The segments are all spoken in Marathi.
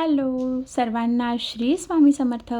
हॅलो सर्वांना श्री स्वामी समर्थ.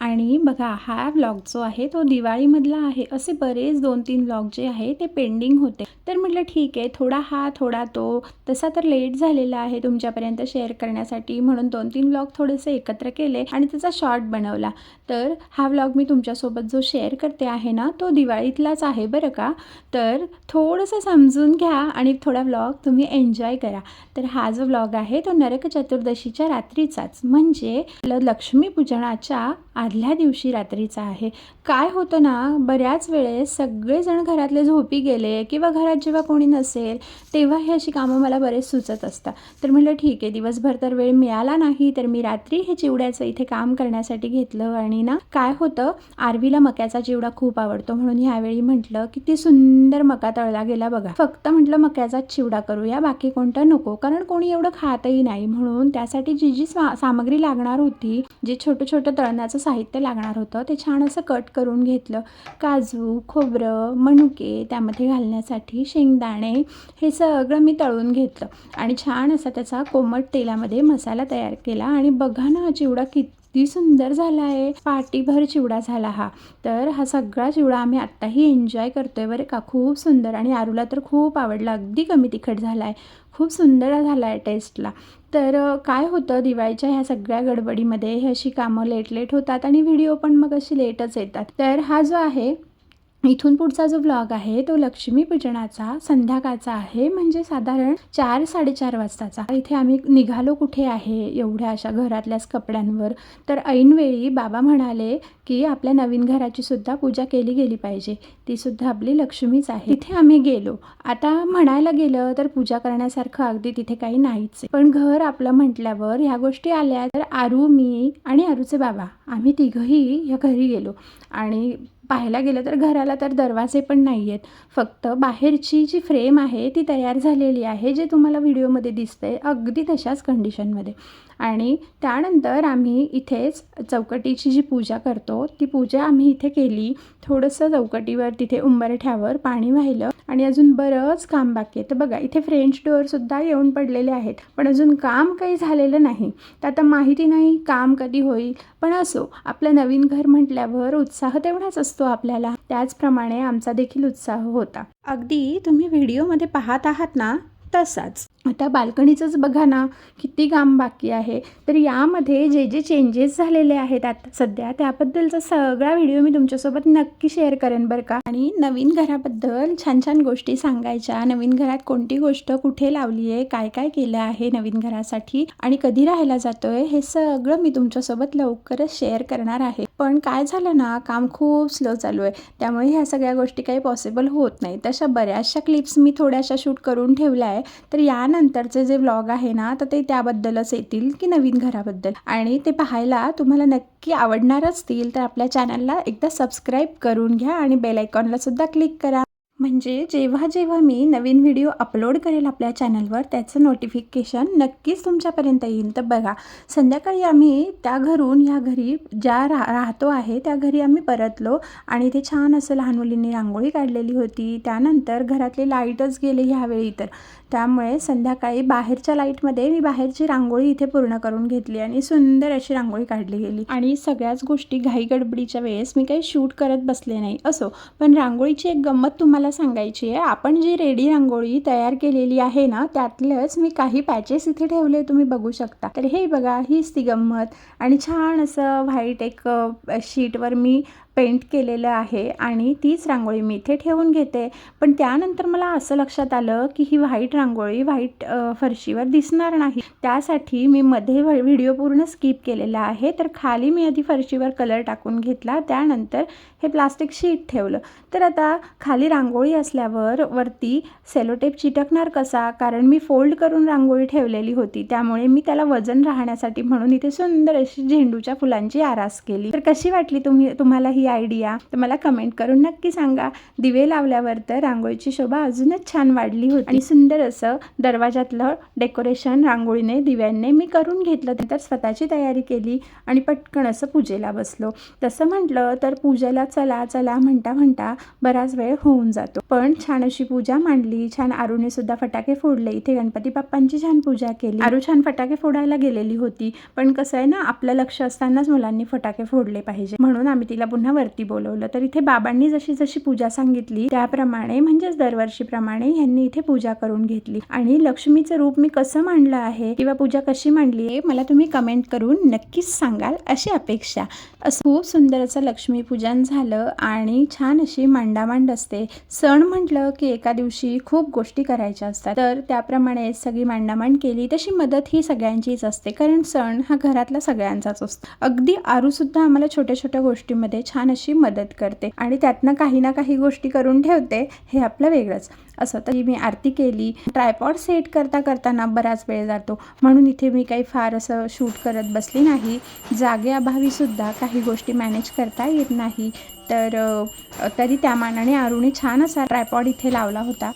आणि बघा हा व्लॉग जो आहे तो दिवाळीमधला आहे. असे बरेच दोन तीन व्लॉग जे आहे ते पेंडिंग होते. तर म्हटलं ठीक आहे थोडा हा थोडा तो. तसा तर लेट झालेला आहे तुमच्यापर्यंत शेअर करण्यासाठी. म्हणून दोन तीन व्लॉग थोडेसे एकत्र केले आणि त्याचा शॉर्ट बनवला. तर हा व्लॉग मी तुमच्यासोबत जो शेअर करते आहे ना तो दिवाळीतलाच आहे बरं का? तर थोडंसं समजून घ्या आणि थोडा व्लॉग तुम्ही एन्जॉय करा. तर हा जो व्लॉग आहे तो नरक चतुर्दशीच्या रात्री रात्रीचाच. म्हणजे ल- लक्ष्मीपूजनाच्या आदल्या दिवशी रात्रीचा आहे. काय होतं ना बऱ्याच वेळेस सगळेजण घरातले झोपी गेले किंवा घरात जेव्हा कोणी नसेल तेव्हा हे अशी कामं मला बरेच सुचत असतात. तर म्हटलं ठीक आहे दिवसभर तर वेळ मिळाला नाही तर मी रात्री हे चिवड्याचं इथे काम करण्यासाठी घेतलं आणि ना काय होतं आरवीला मक्याचा चिवडा खूप आवडतो. म्हणून ह्यावेळी म्हटलं किती सुंदर मका तळला गेला बघा. फक्त म्हटलं मक्याचाच चिवडा करूया बाकी कोणतं नको कारण कोणी एवढं खातही नाही. म्हणून त्यासाठी जी जी स्वा सामग्री लागणार होती जे छोटं छोटं तळण्याचं साहित्य लागणार होतं ते छान असं कट करून घेतलं. काजू खोबरं मनुके त्यामध्ये घालण्यासाठी शेंगदाणे हे सगळं मी तळून घेतलं. आणि छान असा त्याचा कोमट तेलामध्ये मसाला तयार केला. आणि बघा ना चिवडा किती सुंदर झाला आहे. पाटीभर चिवडा झाला हा. तर हा सगळा चिवडा आम्ही आत्ताही एन्जॉय करतोय बरं का. खूप सुंदर आणि आरूला तर खूप आवडला. अगदी कमी तिखट झाला आहे खूप सुंदर झाला आहे टेस्टला. तर काय होतं दिवाळीच्या ह्या सगळ्या गडबडीमध्ये हे अशी कामं लेट लेट होतात आणि व्हिडिओ पण मग अशी लेटच येतात. तर हा जो आहे इथून पुढचा जो व्लॉग आहे तो लक्ष्मीपूजनाचा संध्याकाळचा आहे. म्हणजे साधारण चार साडेचार वाजताचा. इथे आम्ही निघालो कुठे आहे एवढ्या अशा घरातल्याच कपड्यांवर. तर ऐनवेळी बाबा म्हणाले की आपल्या नवीन घराची सुद्धा पूजा केली गेली पाहिजे. ती सुद्धा आपली लक्ष्मीच आहे. तिथे आम्ही गेलो. आता म्हणायला गेलं तर पूजा करण्यासारखं अगदी तिथे काही नाहीच आहे. पण घर आपलं म्हटल्यावर ह्या गोष्टी आल्या तर आरू मी आणि आरूचे बाबा. आम्ही तिघंही या घरी गेलो. आणि पाहायला गेलं तर घराला तर दरवाजे पण नाही आहेत फक्त बाहेरची जी फ्रेम आहे ती तयार झालेली आहे जे तुम्हाला व्हिडिओमध्ये दिसतंय अगदी तशाच कंडिशनमध्ये आणि त्यानंतर आम्ही इथेच चौकटीची जी पूजा करतो ती पूजा आम्ही इथे केली. थोडंसं चौकटीवर तिथे उंबरठ्यावर पाणी वाहिलं आणि अजून बरंच काम बाकी आहे. तर बघा इथे फ्रेंच डोअरसुद्धा येऊन पडलेले आहेत. पण अजून काम काही झालेलं नाही. तर आता माहिती नाही काम कधी होईल. पण असो आपलं नवीन घर म्हटल्यावर उत्साह तेवढाच असतो आपल्याला. त्याचप्रमाणे आमचा देखील उत्साह होता. अगदी तुम्ही व्हिडिओमध्ये पाहत आहात ना तसाच. आता बाल्कनीचंच बघा ना किती काम बाकी आहे. तर यामध्ये जे जे चेंजेस झालेले आहेत आता सध्या त्याबद्दलचा सगळा व्हिडिओ मी तुमच्यासोबत नक्की शेअर करेन बरं का. आणि नवीन घराबद्दल छान छान गोष्टी सांगायच्या. नवीन घरात कोणती गोष्ट कुठे लावली आहे काय काय केलं आहे नवीन घरासाठी आणि कधी राहायला जातोय हे सगळं मी तुमच्यासोबत लवकरच शेअर करणार आहे. पण काय झालं ना काम खूप स्लो चालू आहे. त्यामुळे ह्या सगळ्या गोष्टी काही पॉसिबल होत नाही तशा बऱ्याचशा क्लिप्स मी थोड्याशा शूट करून ठेवल्या आहे. तर नंतरचे जे व्लॉग आहे ना तर ते त्याबद्दलच येतील की नवीन घराबद्दल. आणि ते पाहायला तुम्हाला नक्की आवडणार असतील तर आपल्या चॅनलला एकदा सबस्क्राईब करून घ्या आणि बेल आयकॉनला सुद्धा क्लिक करा. म्हणजे जेव्हा जेव्हा मी नवीन व्हिडिओ अपलोड करेल आपल्या चॅनलवर त्याचं नोटिफिकेशन नक्कीच तुमच्यापर्यंत येईल. तर बघा संध्याकाळी आम्ही त्या घरून ह्या घरी ज्या रा राहतो आहे त्या घरी आम्ही परतलो आणि ते छान असं लहान मुलींनी रांगोळी काढलेली होती. त्यानंतर घरातले लाईटच गेले ह्यावेळी तर. त्यामुळे संध्याकाळी बाहेरच्या लाईटमध्ये मी बाहेरची रांगोळी इथे पूर्ण करून घेतली आणि सुंदर अशी रांगोळी काढली गेली. आणि सगळ्याच गोष्टी घाई गडबडीच्या वेळेस मी काही शूट करत बसले नाही असो. पण रांगोळीची एक गंमत तुम्हाला सांगायची आहे आपण जी रेडी रांगोळी तयार केलेली आहे ना त्यातलंच मी काही पॅचेस इथे ठेवले तुम्ही बघू शकता. तर हे बघा हीच ती गंमत. आणि छान असं व्हाईट एक शीटवर मी पेंट केलेलं आहे आणि तीच रांगोळी मी इथे ठेवून घेते. पण त्यानंतर मला असं लक्षात आलं की ही व्हाईट रांगोळी व्हाईट फरशीवर दिसणार नाही. त्यासाठी मी मध्ये व्हिडिओ पूर्ण स्किप केलेला आहे. तर खाली मी आधी फरशीवर कलर टाकून घेतला. त्यानंतर हे प्लास्टिक शीट ठेवलं. तर आता खाली रांगोळी असल्यावर वरती सेलोटेप चिटकणार कसा? कारण मी फोल्ड करून रांगोळी ठेवलेली होती. त्यामुळे मी त्याला वजन राहण्यासाठी म्हणून इथे सुंदर अशी झेंडूच्या फुलांची आरास केली. तर कशी वाटली तुम्ही तुम्हाला ही आयडिया तर मला कमेंट करून नक्की सांगा. दिवे लावल्यावर तर रांगोळीची शोभा अजूनच छान वाढली होती. आणि सुंदर असं दरवाजातलं डेकोरेशन रांगोळीने दिव्यांनी मी करून घेतलं. तर स्वतःची तयारी केली आणि पटकन असं पूजेला बसलो. तसं म्हटलं तर पूजेला चला चला म्हणता म्हणता बराच वेळ होऊन जातो. पण छान अशी पूजा मांडली. छान आरूने सुद्धा फटाके फोडले. इथे गणपती बाप्पांची छान पूजा केली. आरू छान फटाके फोडायला गेलेली होती. पण कसं आहे ना आपलं लक्ष असतानाच मुलांनी फटाके फोडले पाहिजे. म्हणून आम्ही तिला पुन्हा वरती बोलवलं. तर इथे बाबांनी जशी जशी पूजा सांगितली त्याप्रमाणे म्हणजेच दरवर्षीप्रमाणे यांनी इथे पूजा करून घेतली. आणि लक्ष्मीचं रूप मी कसं मांडलं आहे किंवा पूजा कशी मांडली आहे मला तुम्ही कमेंट करून नक्कीच सांगाल अशी अपेक्षा. असं खूप सुंदर असं लक्ष्मीपूजन झालं आणि छान अशी मांडामांड असते. सण म्हटलं की एका दिवशी खूप गोष्टी करायच्या असतात. तर त्याप्रमाणे सगळी मांडामांड केली. तशी मदत ही सगळ्यांचीच असते. कारण सण हा घरातला सगळ्यांचाच असतो. अगदी आरूसुद्धा आम्हाला छोट्या छोट्या गोष्टीमध्ये छान अशी मदत करते आणि त्यातनं काही ना काही गोष्टी करून ठेवते हे आपलं वेगळंच. असं तरी मी आरती केली. ट्रायपॉड सेट करता करताना बराच वेळ जातो. म्हणून इथे मी काही फार असं शूट करत बसली नाही. जागेअभावीसुद्धा काही गोष्टी मॅनेज करता येत नाही. तर तरी त्या मानाने अरुणी छान असा ट्रायपॉड इथे लावला होता.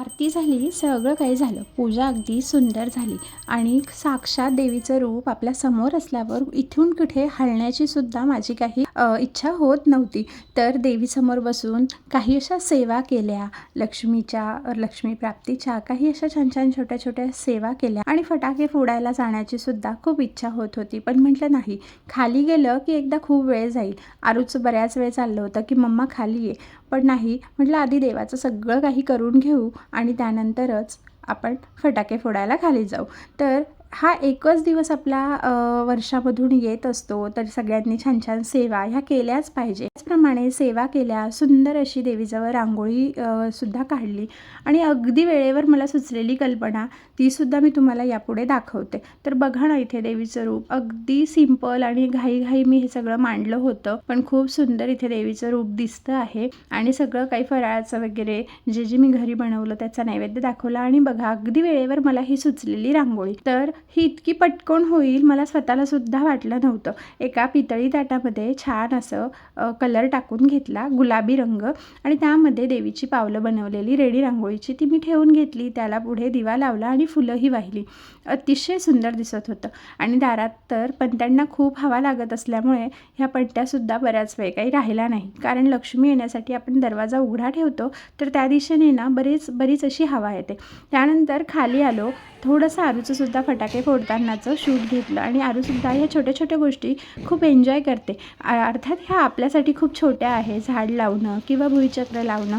आरती झाली सगळं काही झालं. पूजा अगदी सुंदर झाली आणि साक्षात देवीचं रूप आपल्यासमोर असल्यावर इथून कुठे हलण्याची सुद्धा माझी काही इच्छा होत नव्हती. तर देवीसमोर बसून काही अशा सेवा केल्या लक्ष्मीच्या लक्ष्मी प्राप्तीच्या काही अशा छान छान छोट्या छोट्या सेवा केल्या आणि फटाके फोडायला जाण्याची सुद्धा खूप इच्छा होत होती. पण म्हटलं नाही खाली गेलं की एकदा खूप वेळ जाईल. आरूचं बऱ्याच वेळ चाललं होतं की मम्मा खाली ये. पण नाही म्हटलं आधी देवाचं सगळं काही करून घेऊ आणि त्यानंतरच आपण फटाके फोडायला खाली जाऊ. तर हा एकच दिवस आपला वर्षामधून येत असतो तर सगळ्यांनी छान छान सेवा ह्या केल्याच पाहिजे. त्याचप्रमाणे सेवा केल्या सुंदर अशी देवीजवळ रांगोळी सुद्धा काढली. आणि अगदी वेळेवर मला सुचलेली कल्पना तीसुद्धा मी तुम्हाला यापुढे दाखवते. तर बघा ना इथे देवीचं रूप. अगदी सिंपल आणि घाईघाई मी हे सगळं मांडलं होतं पण खूप सुंदर इथे देवीचं रूप दिसतं आहे. आणि सगळं काही फराळाचं वगैरे जे जे मी घरी बनवलं त्याचा नैवेद्य दाखवला. आणि बघा अगदी वेळेवर मला ही सुचलेली रांगोळी. तर ही इतकी पटकन होईल मला स्वतःलासुद्धा वाटलं नव्हतं. एका पितळी ताटामध्ये छान असं कलर टाकून घेतला गुलाबी रंग आणि त्यामध्ये देवीची पावलं बनवलेली रेडी रांगोळीची ती मी ठेवून घेतली. त्याला पुढे दिवा लावला आणि फुलंही वाहिली. अतिशय सुंदर दिसत होतं. आणि दारात तर पणत्यांना खूप हवा लागत असल्यामुळे ह्या पणत्यासुद्धा बऱ्याच वेळ काही राहिला नाही. कारण लक्ष्मी येण्यासाठी आपण दरवाजा उघडा ठेवतो तर त्या दिशेने ना बरीच बरीच अशी हवा येते. त्यानंतर खाली आलो थोडंसं आरूचं सुद्धा फटाके फोडतानाचं शूट घेतलं आणि आरूसुद्धा ह्या छोट्या छोट्या गोष्टी खूप एन्जॉय करते. अर्थात ह्या आपल्यासाठी खूप छोट्या आहे झाड लावणं किंवा भुईचक्र लावणं.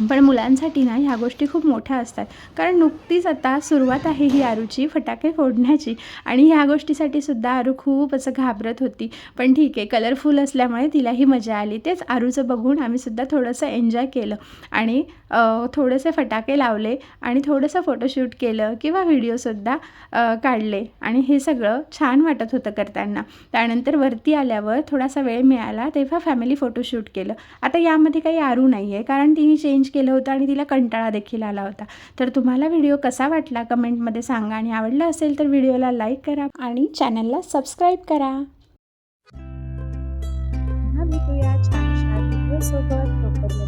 पण मुलांसाठी ना ह्या गोष्टी खूप मोठ्या असतात. कारण नुकतीच आता सुरुवात आहे ही आरूची फटाके फोडण्याची. आणि ह्या गोष्टीसाठी सुद्धा आरू खूप असं घाबरत होती. पण ठीक आहे कलरफुल असल्यामुळे तिलाही मजा आली. तेच आरूचं बघून आम्ही सुद्धा थोडंसं एन्जॉय केलं. आणि थोडेसे फटाके लावले आणि थोडंसं फोटोशूट केलं किंवा व्हिडिओसुद्धा काढले. आणि हे सगळं छान वाटत होतं करताना. त्यानंतर वरती आल्यावर थोडासा वेळ मिळाला तेव्हा फॅमिली फोटोशूट केलं. आता यामध्ये काही आरू नाही आहे कारण तिने चेंज केलं होतं आणि तिला कंटाळा देखील आला होता. तर तुम्हाला व्हिडिओ कसा वाटला कमेंटमध्ये सांगा आणि आवडला असेल तर व्हिडिओला लाईक करा आणि चॅनलला सबस्क्राईब करा. भेटूया भेटूया छान व्हिडिओसोबत.